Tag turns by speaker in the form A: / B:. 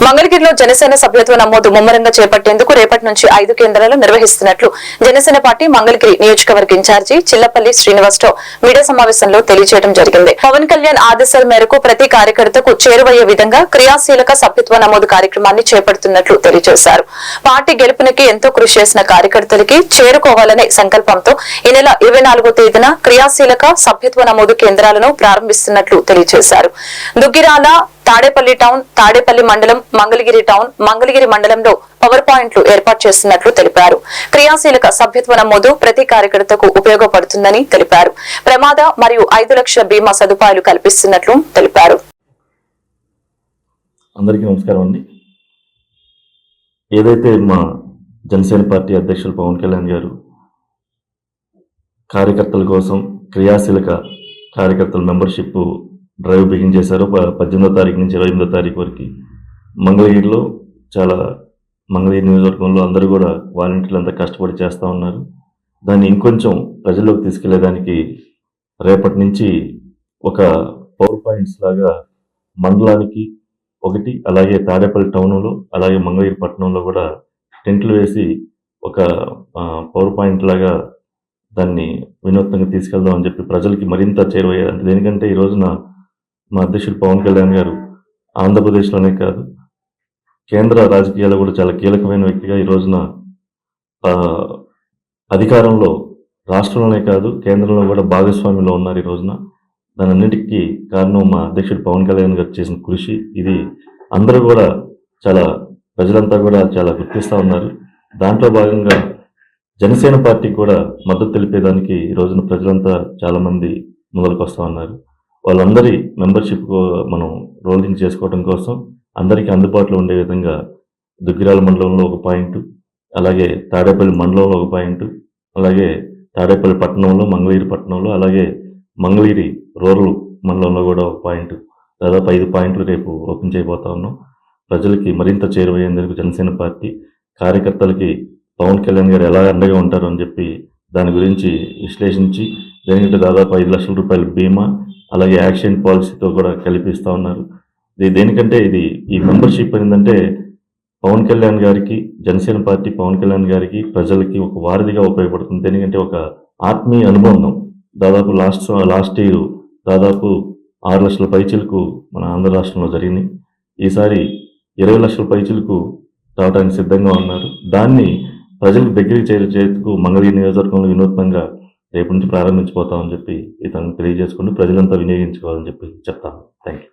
A: మంగళగిరిలో జనసేన సభ్యత్వ నమోదు ముమ్మరంగా చేపట్టేందుకు రేపటి నుంచి ఐదు కేంద్రాలు నిర్వహిస్తున్నట్లు జనసేన పార్టీ మంగళగిరి నియోజకవర్గ ఇన్ఛార్జి చిల్లపల్లి శ్రీనివాసరావు మీడియా సమావేశంలో తెలియజేయడం జరిగింది. పవన్ కళ్యాణ్ ఆదేశాల మేరకు ప్రతి కార్యకర్తకు చేరువయ్యే విధంగా క్రియాశీలక సభ్యత్వ నమోదు కార్యక్రమాన్ని చేపడుతున్నట్లు తెలియజేశారు. పార్టీ గెలుపునికి ఎంతో కృషి చేసిన కార్యకర్తలకి చేరుకోవాలనే సంకల్పంతో ఈ నెల ఇరవై నాలుగో తేదీన క్రియాశీలక సభ్యత్వ నమోదు కేంద్రాలను ప్రారంభిస్తున్నట్లు తెలియజేశారు. దుగ్గిరాల తాడేపల్లి టౌన్ తాడేపల్లి మండలం మంగళగిరి టౌన్ మంగళగిరి మండలంలో పవర్ పాయింట్లు ఏర్పాటు చేస్తున్నట్లు తెలిపారు. క్రియాశీలక సభ్యత్వ నమోదు ప్రతి కార్యకర్తకు ఉపయోగపడుతుందని తెలిపారు. ప్రమాద మరియు ఐదు లక్షల బీమా సదుపాయాలు కల్పిస్తున్నట్లు తెలిపారు.
B: అందరికీ నమస్కారం అండి. ఏదైతే మా జనసేన పార్టీ అధ్యక్షులు పవన్ కళ్యాణ్ గారు కార్యకర్తల కోసం క్రియాశీలక కార్యకర్తల మెంబర్షిప్ డ్రైవ్ బిగిన్ చేశారు. పద్దెనిమిదో తారీఖు నుంచి ఇరవై ఎనిమిదో తారీఖు వరకు. మంగళగిరిలో చాలా మంగళగిరి నియోజకవర్గంలో అందరూ కూడా వాలంటీర్లు అంతా కష్టపడి చేస్తూ ఉన్నారు. దాన్ని ఇంకొంచెం ప్రజల్లోకి తీసుకెళ్ళేదానికి రేపటి నుంచి ఒక పవర్ పాయింట్స్ లాగా మండలానికి ఒకటి అలాగే తాడేపల్లి టౌన్లో అలాగే మంగళగిరి పట్టణంలో కూడా టెంట్లు వేసి ఒక పవర్ పాయింట్ లాగా దాన్ని వినూత్నంగా తీసుకెళ్దాం అని చెప్పి ప్రజలకి మరింత చేరువయ్యారు. అంటే దేనికంటే ఈ రోజున మా అధ్యక్షుడు పవన్ కళ్యాణ్ గారు ఆంధ్రప్రదేశ్లోనే కాదు కేంద్ర రాజకీయాల్లో కూడా చాలా కీలకమైన వ్యక్తిగా ఈ రోజున అధికారంలో రాష్ట్రంలోనే కాదు కేంద్రంలో కూడా భాగస్వామ్యంలో ఉన్నారు ఈ రోజున. దానన్నిటికీ కారణం మా అధ్యక్షుడు పవన్ కళ్యాణ్ గారు చేసిన కృషి. ఇది అందరూ కూడా చాలా ప్రజలంతా కూడా చాలా గుర్తిస్తూ ఉన్నారు. దాంట్లో భాగంగా జనసేన పార్టీ కూడా మద్దతు తెలిపేదానికి ఈ రోజున ప్రజలంతా చాలామంది మంది వస్తూ ఉన్నారు. వాళ్ళందరి మెంబర్షిప్ మనం రోలింగ్ చేసుకోవడం కోసం అందరికీ అందుబాటులో ఉండే విధంగా దుగ్గిరాల మండలంలో ఒక పాయింట్ అలాగే తాడేపల్లి మండలంలో ఒక పాయింట్ అలాగే తాడేపల్లి పట్టణంలో మంగళగిరి పట్టణంలో అలాగే మంగళగిరి రూరల్ మండలంలో కూడా ఒక పాయింట్. దాదాపు ఐదు పాయింట్లు రేపు ఓపెన్ చేయబోతా ఉన్నాం. ప్రజలకి మరింత చేరువయ్యేందుకు జనసేన పార్టీ కార్యకర్తలకి పవన్ కళ్యాణ్ గారు ఎలా అండగా ఉంటారు అని చెప్పి దాని గురించి విశ్లేషించి దేనికంటే దాదాపు ఐదు లక్షల రూపాయల బీమా అలాగే యాక్సిడెంట్ పాలసీతో కూడా కల్పిస్తూ ఉన్నారు. ఇది దేనికంటే ఇది ఈ మెంబర్షిప్ ఏంటంటే పవన్ కళ్యాణ్ గారికి జనసేన పార్టీ పవన్ కళ్యాణ్ గారికి ప్రజలకి ఒక వారధిగా ఉపయోగపడుతుంది. దేనికంటే ఒక ఆత్మీయ అనుబంధం. దాదాపు లాస్ట్ లాస్ట్ ఇయర్ దాదాపు ఆరు లక్షల పైచీలకు మన ఆంధ్ర రాష్ట్రంలో జరిగింది. ఈసారి ఇరవై లక్షల పైచీలకు రావడానికి సిద్ధంగా ఉన్నారు. దాన్ని ప్రజలకు దగ్గరికి చేరే చేతుకు మంగళగిరి నియోజకవర్గంలో వినూత్నంగా రేపు నుంచి ప్రారంభించిపోతామని చెప్పి ఇతను తెలియజేసుకుంటూ ప్రజలంతా వినియోగించుకోవాలని చెప్పి చెప్తాను. Thank you